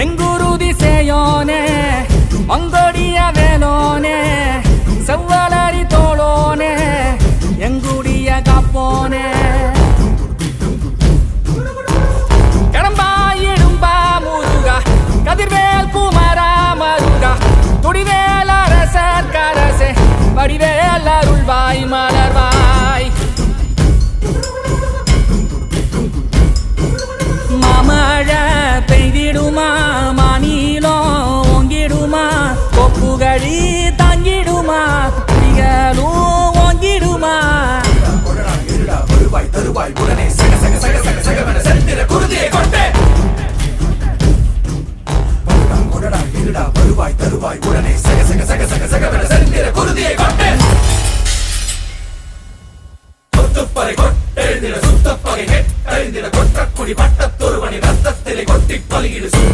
செங்குருதி சேயோனே மங்கோடிய வேலோனே செவ்வலரி தோளோனே எங்குடிய காப்போனே. கடம்பா இடும்பா முருகா கதிர்வேல் குமரா மருகா துடிவேல் அரசர் கரசே வடிவேல் அருள்வாய் மலர்வாய். மாமழ பெய்திடுமா? செவ்வாய் உடனே சக சக சக சக சகவன சரித்திர குருதியை கொண்டு வருவாய் தருவாய் உடனே சக சக சக சக சகவன சரித்திர குருதியை கொண்டு கொத்துப்பறை கொட்டெழுந்திட சுத்தப்பகை கெட்டெழுந்திட கொற்றக்குடி பட்டத்தொருவனின் ரத்தத்திலே கொட்டி பலியிடு சுத்தம்